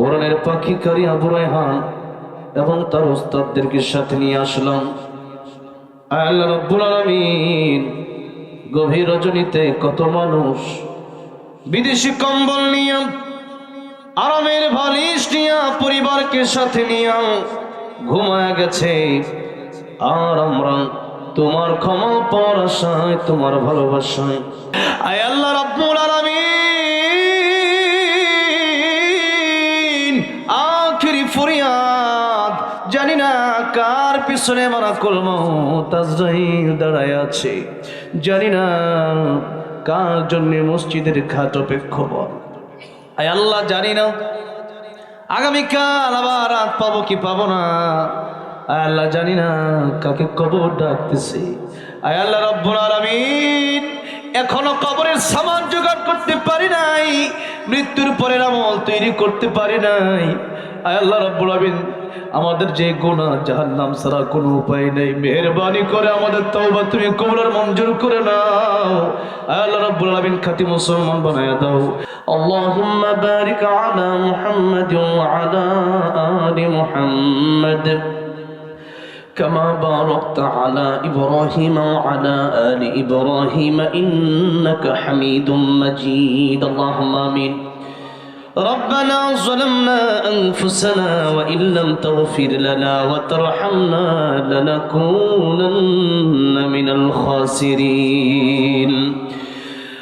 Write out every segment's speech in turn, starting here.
কোরআনের পাখিকারী আবু রায়হান এবং তার ওস্তাদদেরকে সাথে নিয়ে আসলাম। আল্লাহ রব্বুল আলামিন গভীর রজনীতে কত মানুষ বিদেশি কম্বল নিয়ে, আরামের বালিশ নিয়ে পরিবারকে সাথে নিয়ে ঘুমায় গেছে। আর আমরা তোমার ক্ষমা পাওয়ার আশায়, তোমার ভালোবাসায়। আয় আল্লাহ রব্বুল আলামিন। পিছনে মারা কলম দাঁড়ায় আছে। জানি না কার জন্য মসজিদের ঘাট অপেক্ষমান আয় আল্লাহ, জানি না। আগামীকাল আবার রাত পাবো কি পাবো না। আয় আল্লাহ, জানি না কাকে কবর ডাকতেছি। আয় আল্লাহ, রব্বুল আলামিন, এখনও কবরের সামান জোগাড় করতে পারি নাই। মৃত্যুর পরের আমল তৈরি করতে পারি নাই। আয় আল্লাহ রব্বুল আলামিন আমাদের যে গুণা যাহার নাম ছাড়া কোনো উপায় নেই মেহরবানি করে আমাদের তওবা তুমি কবরের মঞ্জুর করে নাও আয় আল্লাহ রাব্বুল আলামিন খাঁটি মুসলমান বানায় দাও اللهم بارك على محمد وعلى آل محمد كما باركت على إبراهيم وعلى آل إبراهيم إنك حميد مجيد اللهم آمين ربنا ظلمنا أنفسنا وإن لم تغفر لنا وترحمنا لنكونن من الخاسرين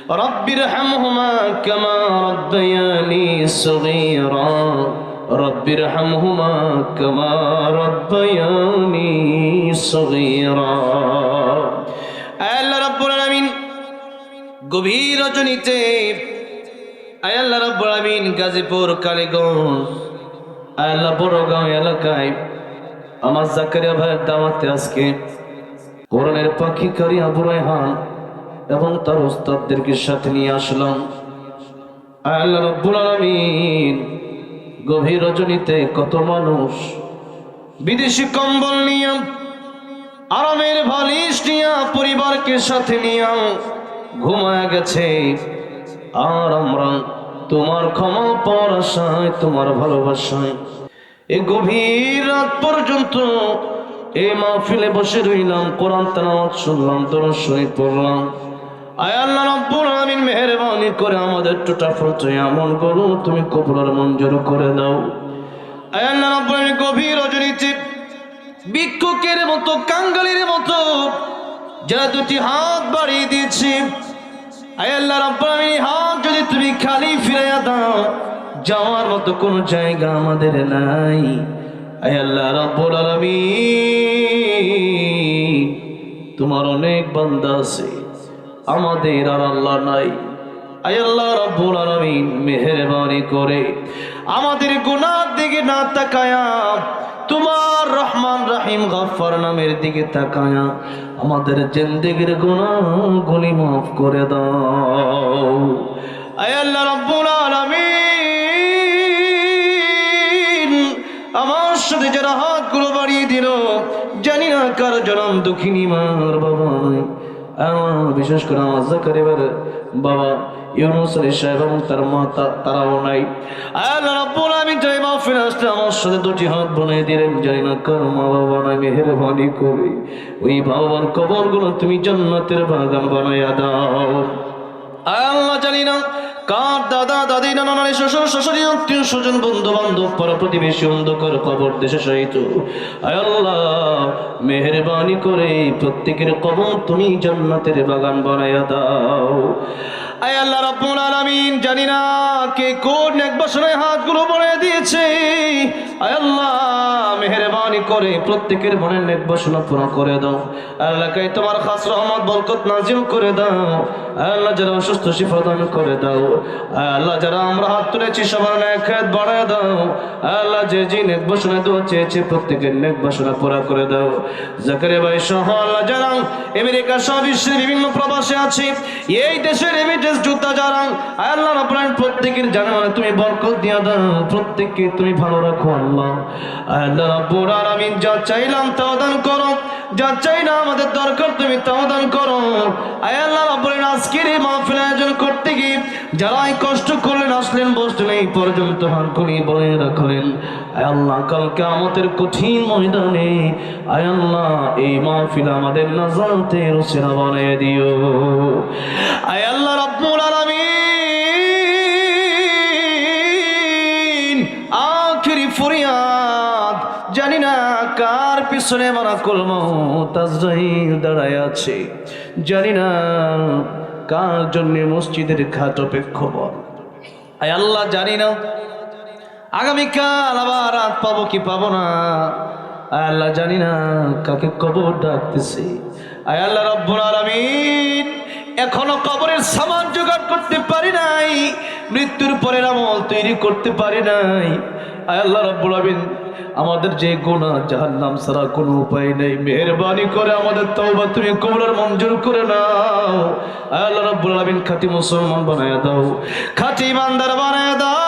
رب ارحمهما كما ربياني صغيرا رب ارحمهما كما ربياني صغيرا আল্লাহ রাব্বুল আলামিন গভীর রজনীতে আল্লাহ রাব্বুল আলামিন গাজীপুর, কালীগঞ্জ। আল্লাহ বড়গাঁও এলাকায় আমার জাকারিয়া ভাইয়ের দাওয়াতে আজকে কোরআনের পাখিকারী আবু রায়হান এবং তার ওস্তাদদেরকে সাথে নিয়ে আসলাম। আল্লাহ রব্বুল আলামিন, গভীর রজনীতে কত মানুষ, বিদেশি কম্বল নিয়ে, আরামের বালিশ নিয়ে পরিবারকে সাথে নিয়ে ঘুমায় গেছে। আর আমরা তোমার ক্ষমা পাওয়ার আশায়, তোমার ভালোবাসায় এ গভীর রাত পর্যন্ত এই মাহফিলে বসে রইলাম, কোরআন তেলাওয়াত শুনলাম তোর শহীদ পড়লাম। আয় আল্লাহ রব্বুল আলামিন, মেহেরবানি করে আমাদের টোটা ফটো এমন করো, তুমি কবুলার মঞ্জুর করে দাও। আয় আল্লাহ রব্বুল আলামিন, গভীর রজনীতে ভিক্ষুকের মতো, কাঙ্গালির মতো, যারা দুটি হাত বাড়িয়ে দিয়েছে যদি খালি যাওয়ার মতো কোনো জায়গা আমাদের নাই। আয় আল্লাহ রব্বুল তোমার অনেক বান্দা আছে, আমাদের আর আল্লাহ নাই। আয় আল্লাহ রব্বুল আলামিন, মেহেরবানি করে আমাদের গুনার দিকে না তাকায়া রাহিম গাফফার নামের দিকে তাকায়া আমাদের জিন্দেগির গুনাহ গুলি মাফ করে দাও। আয় আল্লাহ রব্বুল আলামিন, আমার সাথে যারা হাতগুলো বাড়িয়ে দিল, জানি না কার জনম দুঃখিনী মার বাবা আমার বিশেষ করে আমার জাকারিবার বাবা ইউনুস আলী সাহেব এবং তার মা তারাও নাই। আল্লাহ রাব্বুল আলামিন জয় মাহফিল আসলে আমার সাথে দুটি হাত বানিয়ে দিলেন। জানি না কার মা বাবা নাই, মেহেরবানি করে। ওই বাবার কবরগুলো তুমি জান্নাতের বাগান বানাইয়া দাও। আল্লাহ, জানি না কার দাদা, দাদি, নানা, নানি, শ্বশুর শ্বশুরি আত্মীয় স্বজন বন্ধু বান্ধব পাড়া প্রতিবেশী, অন্ধকার কবর দেশে সহিত আল্লাহ, মেহরবানি করে প্রত্যেকের কবর তুমি জান্নাতের বাগান বানাইয়া দাও। আয় আল্লাহ রাব্বুল আলামিন, জানি না কে কোন এক বছরে হাতগুলো বানিয়ে দিয়েছে। আয় আল্লাহ করে প্রত্যেকের মনের নেক বাসনা পুরো করে দাও। আল্লাহকে তোমার খাস রহমত, বরকত নাজিল করে দাও। আল্লাহ যারা অসুস্থ, শিফা দান করে দাও। আল্লাহ যারা আমরা হাত তুলেছি, সবার নেক বাড়ায় দাও। আল্লাহ যে যে নেক বাসনা দোয়া চেয়েছে, প্রত্যেকের নেক বাসনা পুরা করে দাও। জাকারিয়া ভাই সহ আল্লাহ যারা আমেরিকা সহ বিশ্বের বিভিন্ন প্রবাসে আছে, এই দেশের রেমিটেন্স যোদ্ধা যারা, আল্লাহ রাব্বুল প্রত্যেকের জানানো তুমি বরকত দিয়া দাও। প্রত্যেককে তুমি ভালো রাখো, আল্লাহ। আল্লাহ রাব্বুল আলামিন যা চাইলাম তাও দান করো। যা চাই না আমাদের দরকার, তুমি তাও দান করো। আজকের এই মাহফিল আয়োজন করতে গিয়ে যারা কষ্ট করলেন, আসলেন, বসলেন, এই পর্যন্ত রাখলেন। কালকে আমাদের কঠিন ময়দানে এই মাহফিল আমাদের বানিয়ে দিও। আয় পিছনে মারা কলম দাঁড়ায় আছে। জানি না কার জন্যে মসজিদের খাট অপেক্ষ আয় আল্লাহ, জানি না। আগামীকাল আবার রাত পাবো কি পাবো না। আয় আল্লাহ, জানি না কাকে কবর ডাকতেছে। আয় আল্লাহ, রব্বুল আলামিন। এখনও কবরের সামান জোগাড় করতে পারি নাই। মৃত্যুর পরের আমল তৈরি করতে পারি নাই। আয় আল্লাহ রব্বুল আবিন আমাদের যে গোনা যাহার নাম ছাড়া কোনো উপায় নেই। মেহরবানি করে আমাদের তওবা তুমি কবরের মঞ্জুর করে নাও। আল্লাহ রব্বুল আলামিন খাঁটি মুসলমান বানায় দাও। খাঁটি ইমানদার বানায় দাও।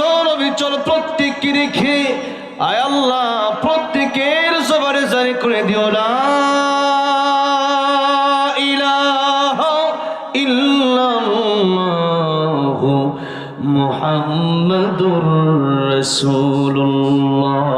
লিখে আয় আল্লাহ প্রত্যেকের সবারে জারি করে দিও না মোহাম্মদুর রসুল্লাহ